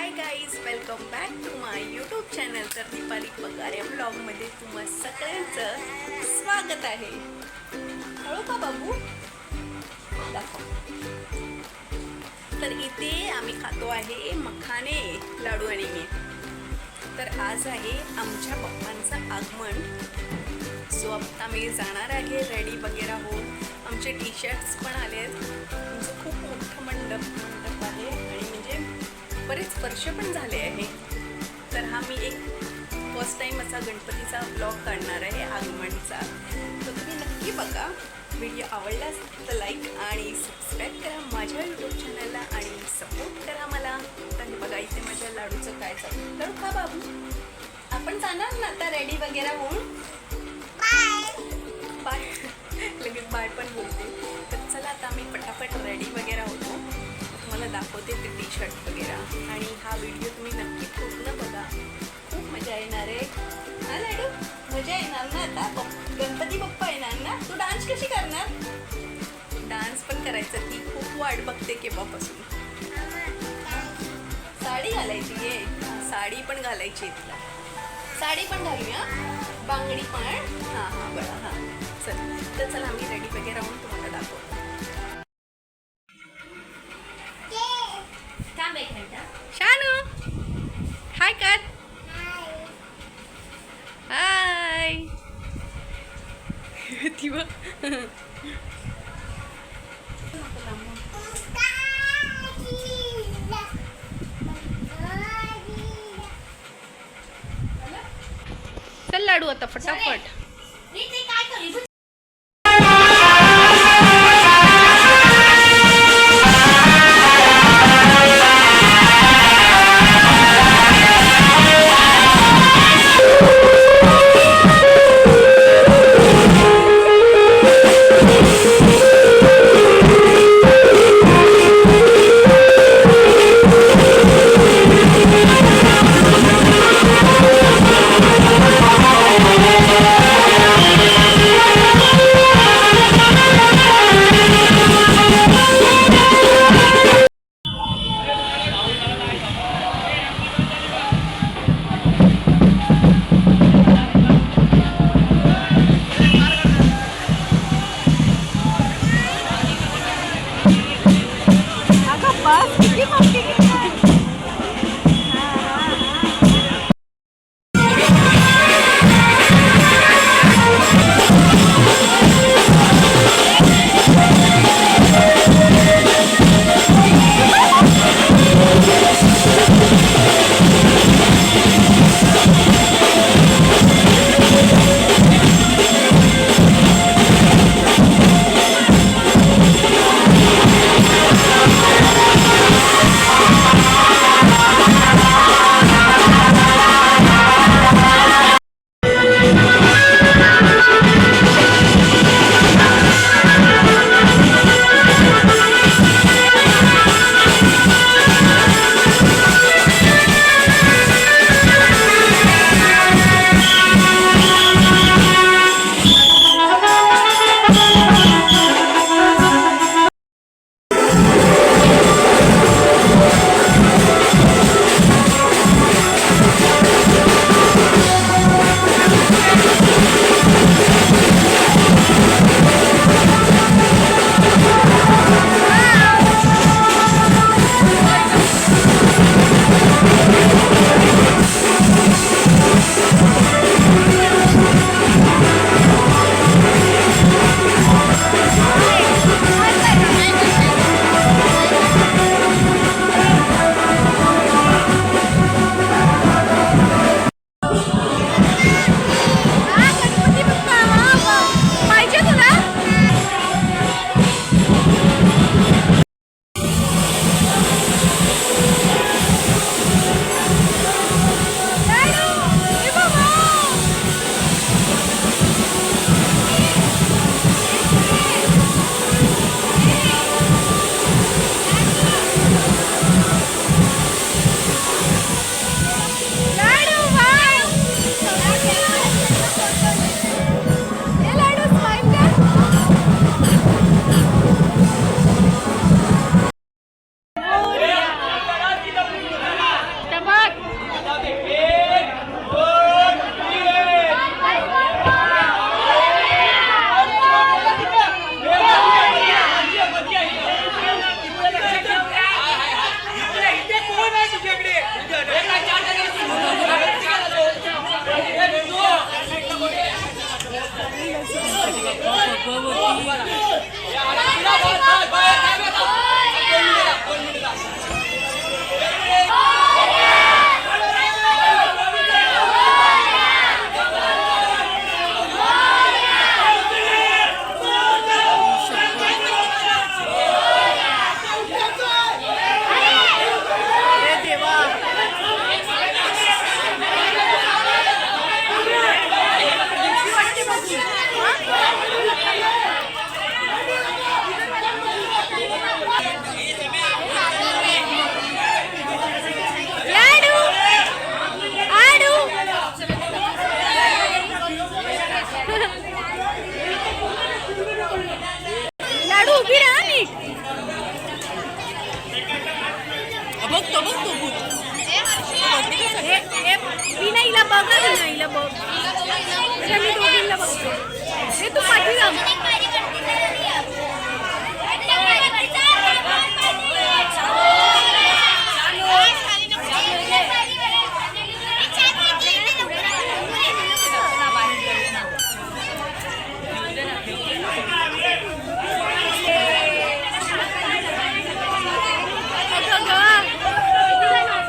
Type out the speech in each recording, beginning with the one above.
Hi guys welcome back to my YouTube channel तर दीपाली पगारे ब्लॉगमध्ये तुम्हा सगळ्यांचं स्वागत आहे. हळू का बाबू? दाखव. तर इथे आम्ही खातो आहे मखाने लाडू आणि मी तर आज आहे आमच्या पप्पांचं आगमन. सो आता मी जाणार आहे रेडी वगैरे होऊन आमचे टी शर्ट्स पण आले आहेत आमचं म्हणजे खूप मोठं मंडप. बरेच वर्ष पण झाले आहे. तर हा मी एक फर्स्ट टाईम असा गणपतीचा ब्लॉग काढणार आहे आगमनचा तर तुम्ही नक्की बघा. व्हिडिओ आवडलाच तर लाईक आणि सबस्क्राईब करा माझ्या यूट्यूब चॅनलला आणि सपोर्ट करा मला. तर बघा इथे माझ्या लाडूचं काय चालू लाडू खा बाबू. आपण जाणार ना आता रेडी वगैरे होऊन? बाय लगेच बाय पण बोलते. तर चला आता आम्ही पटापट दाखवते ते टी शर्ट वगैरे. आणि हा व्हिडिओ तुम्ही नक्की पूर्ण बघा. खूप मजा येणार आहे. हा लाडू? मजा येणार ना आता? गणपती बाप्पा येणार ना? तू डान्स कशी करणार? डान्स पण करायचा ती खूप वाट बघते केव्हापासून. साडी घालायची आहे. साडी पण घालायची आहे तिला. साडी पण घालूया. बांगडी पण. हां हां बरं हां. चल. तर चला आम्ही रेडी वगैरे राहून तुम्हाला दाखवतो थांब एक मिनिट शानू हाय कर हाय ती बघ चल लाडू आता फटाफट. 你好，精灵。Voilà. तो बघ ना बघ मी दोघींना हे तू पाठी लाव अगं गं.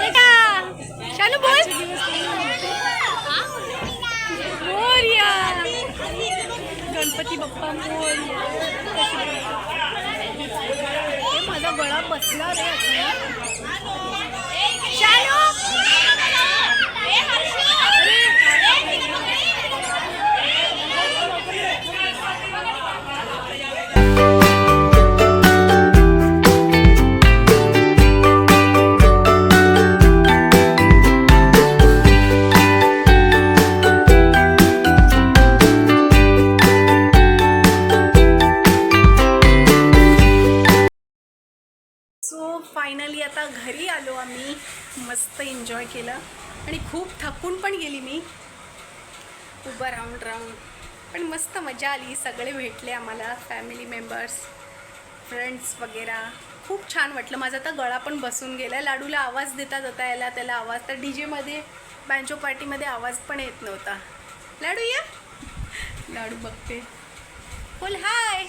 बेटा, शालू बोल मोरया गणपती बाप्पा मोरया हे माझा गळा बसला मजा आली. सगळे भेटले आम्हाला फॅमिली मेंबर्स फ्रेंड्स वगैरे. खूप छान वाटलं. माझा आता गळा पण बसून गेला लाडूला आवाज देता जाता यायला त्याला आवाज. तर डी जेमध्ये बँजो पार्टीमध्ये आवाज पण येत नव्हता. लाडू या. लाडू बघते. बोल हाय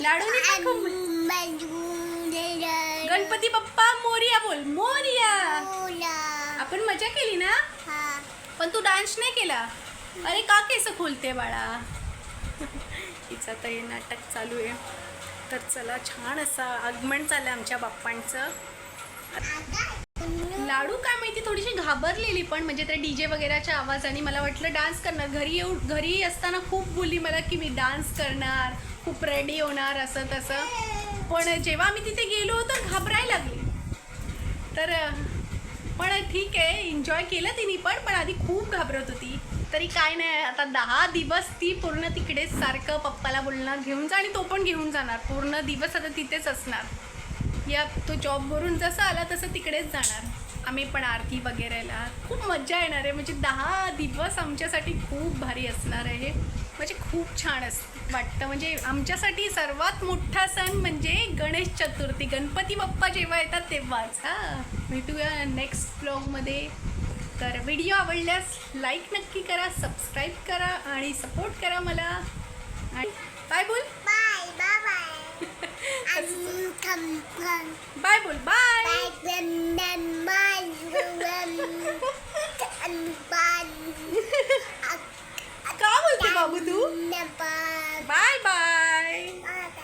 लाडूने दाखव गणपती बाप्पा मोरिया बोल. मोरिया. आपण मजा केली ना? पण तू डान्स नाही केला? अरे का केस खोलते बाळा? हिचं आता हे नाटक चालू आहे. तर चला छान असा आगमन चाललं आमच्या बाप्पांचं. लाडू काय माहिती थोडीशी घाबरलेली पण म्हणजे त्या डी जे वगैरेच्या आवाजाने मला वाटलं डान्स करणार. घरी येऊ घरी असताना खूप बोलली मला की मी डान्स करणार खूप रेडी होणार असं तसं. पण जेव्हा आम्ही तिथे गेलो तर घाबरायला लागली. तर पण ठीक आहे एन्जॉय केलं तिने पण पण आधी खूप घाबरत होती. तरी काय नाही आता दहा दिवस ती पूर्ण तिकडेच सारखं पप्पाला बोलणार घेऊन जा आणि तो पण घेऊन जाणार. पूर्ण दिवस आता तिथेच असणार. या तो जॉबवरून जसं आला तसं तिकडेच जाणार. आम्ही पण आरती वगैरेला. खूप मजा येणार आहे. म्हणजे दहा दिवस आमच्यासाठी खूप भारी असणार आहे. म्हणजे खूप छान अस वाटतं. म्हणजे आमच्यासाठी सर्वात मोठा सण म्हणजे गणेश चतुर्थी. गणपती बाप्पा जेव्हा येतात तेव्हाच. हां. भेटूया नेक्स्ट ब्लॉगमध्ये तर व्हिडिओ आवडल्यास लाईक नक्की करा सबस्क्राईब करा आणि सपोर्ट करा मला. आणि बाय बोल. Bye bye bye. बोल बाय. का बोलते बाबू तू? बाय. बाय.